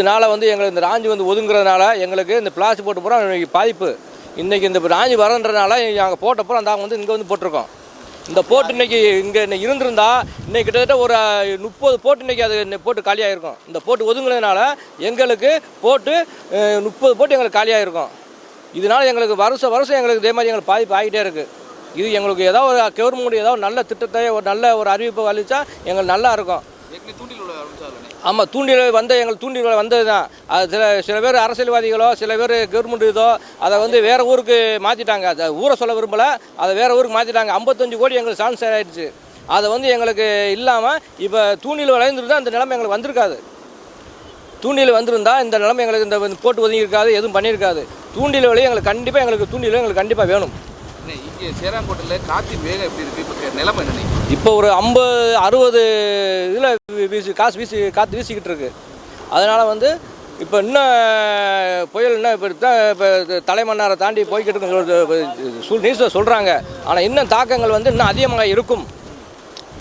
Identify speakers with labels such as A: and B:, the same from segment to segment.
A: இதனால வந்து எங்களுக்கு இந்த ராஞ்சி வந்து ஒதுங்குறதுனால எங்களுக்கு இந்த பிளாஸ்டிக் போட்டு போகிறோம் இன்னைக்கு பாதிப்பு. இன்னைக்கு இந்த ராஞ்சி வரன்றனால நாங்கள் போட்ட பூரா நாங்கள் வந்து இங்கே வந்து போட்டிருக்கோம். இந்த போட்டு இன்னைக்கு இங்கே இன்னைக்கு இருந்திருந்தா இன்றைக்கி கிட்டத்தட்ட ஒரு முப்பது போட்டு இன்றைக்கி அது இன்னைக்கு போட்டு காலியாகிருக்கும் இந்த போட்டு ஒதுங்குனதுனால எங்களுக்கு போட்டு முப்பது போட்டு எங்களுக்கு காலியாகிருக்கும் இதனால் எங்களுக்கு வருஷம் வருஷம் எங்களுக்கு இதே மாதிரி எங்களுக்கு பாதிப்பு ஆகிட்டே இருக்குது இது எங்களுக்கு ஏதோ ஒரு கவர்மெண்ட் ஏதாவது நல்ல திட்டத்தை ஒரு நல்ல ஒரு அறிவிப்பை அளித்தா எங்களுக்கு நல்லா இருக்கும். ஆமாம் தூண்டில் வந்த எங்களுக்கு தூண்டில் வந்தது தான் அது சில சில பேர் அரசியல்வாதிகளோ சில பேர் கவர்மெண்ட் இதோ அதை வந்து வேறு ஊருக்கு மாற்றிட்டாங்க அதை ஊரை சொல்ல விரும்பலை அதை வேறு ஊருக்கு மாற்றிட்டாங்க ஐம்பத்தஞ்சு கோடி எங்களுக்கு சான்ஸ் ஆகிடுச்சு அதை வந்து எங்களுக்கு இல்லாமல் இப்போ தூண்டில் விளைந்துருந்தா அந்த நிலைமை எங்களுக்கு வந்திருக்காது. தூண்டில் வந்திருந்தா இந்த நிலைமை எங்களுக்கு இந்த வந்து போட்டு ஒதுங்கி இருக்காது எதுவும் பண்ணியிருக்காது. தூண்டில் வழி எங்களுக்கு கண்டிப்பாக எங்களுக்கு தூண்டில் எங்களுக்கு கண்டிப்பாக வேணும்.
B: இங்கே சேராங்கோட்டையில் காற்றின் வேகம் எப்படி இருக்கு? இப்போ நிலைமை என்ன
A: இப்போ ஒரு ஐம்பது அறுபது இதில் வீசி காசு வீசி காற்று வீசிக்கிட்டு இருக்கு. அதனால் வந்து இப்போ இன்னும் புயல் இன்னும் இப்போ தான் இப்போ தலைமன்னாரை தாண்டி போய்கிட்டு இருக்கு சூழ் நியூஸில் சொல்கிறாங்க ஆனால் இன்னும் தாக்கங்கள் வந்து இன்னும் அதிகமாக இருக்கும்.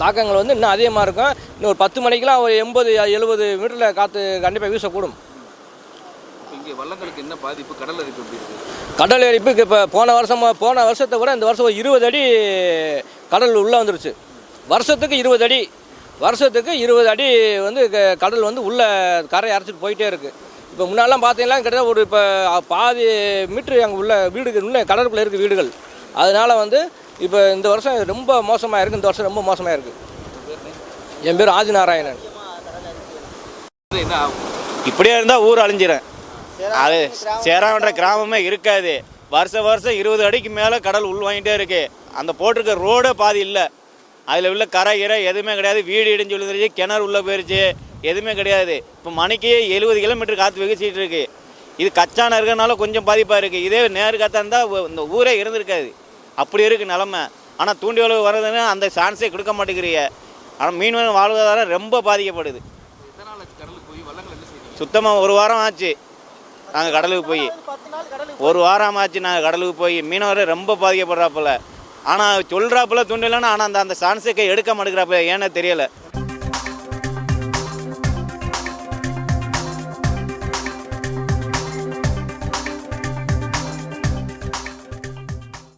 A: தாக்கங்கள் வந்து இன்னும் அதிகமாக இருக்கும். இன்னும் ஒரு பத்து மணிக்கெலாம் ஒரு எண்பது எழுபது மீட்டரில் காற்று கண்டிப்பாக வீசக்கூடும்.
B: இங்கே வள்ளங்களுக்கு என்ன பாதிப்பு? கடல் அரிப்பு எப்படி
A: கடல் எரிப்புக்கு இப்போ போன வருஷம் போன வருஷத்தை விட இந்த வருஷம் இருபது அடி கடல் உள்ளே வந்துருச்சு. வருஷத்துக்கு இருபது அடி. வருஷத்துக்கு இருபது அடி வந்து க- கடல் வந்து உள்ளே கரை அரைச்சிட்டு போயிட்டே இருக்குது இப்போ முன்னாடிலாம் பார்த்தீங்கன்னா கிட்டத்தட்ட ஒரு இப்போ பாதி மீட்ரு அங்கே உள்ள வீடுகள் இன்னும் கடலுக்குள்ளே இருக்குது வீடுகள். அதனால வந்து இப்போ இந்த வருஷம் ரொம்ப மோசமாக இருக்குது இந்த வருஷம் ரொம்ப மோசமாக இருக்குது என் பேர் ஆதிநாராயணன்.
C: இப்படியே இருந்தால் ஊர் அழிஞ்சிடும் அது சேராவன்ற கிராமமே இருக்காது. வருஷம் வருஷம் இருபது அடிக்கு மேலே கடல் உள்வாங்கிட்டே இருக்கு. அந்த போட்டிருக்க ரோடே பாதி இல்லை. அதில் உள்ள கரை இறை எதுவுமே கிடையாது. வீடு இடிஞ்சு விழுந்துருச்சு கிணறு உள்ளே போயிருச்சு எதுவுமே கிடையாது. இப்போ மணிக்கு எழுபது கிலோமீட்டர் காற்று வீசிட்டு இருக்கு. இது கச்சான இருக்கனால கொஞ்சம் பாதிப்பாக இருக்குது இதே நேரு காத்தா இருந்தால் இந்த ஊரே இருந்திருக்காது. அப்படி இருக்குது நிலமை. ஆனால் தூண்டி வளவு வர்றதுன்னு அந்த சான்ஸே கொடுக்க மாட்டேங்கிறீங்க. ஆனால் மீனவன் வாழ்வாதாரம் ரொம்ப பாதிக்கப்படுது. சுத்தமாக ஒரு வாரம் ஆச்சு. நாங்கள் கடலுக்கு போய் ஒரு வாரம் ஆச்சு நாங்கள் கடலுக்கு போய் மீனவர் ரொம்ப பாதிக்கப்படுறாப்புல. ஆனால் சொல்கிறாப்புல துண்டிலன்னா ஆனால் அந்த அந்த சான்ஸுக்கு எடுக்க மாட்டேங்கிறாப்புல. ஏன்னு தெரியல.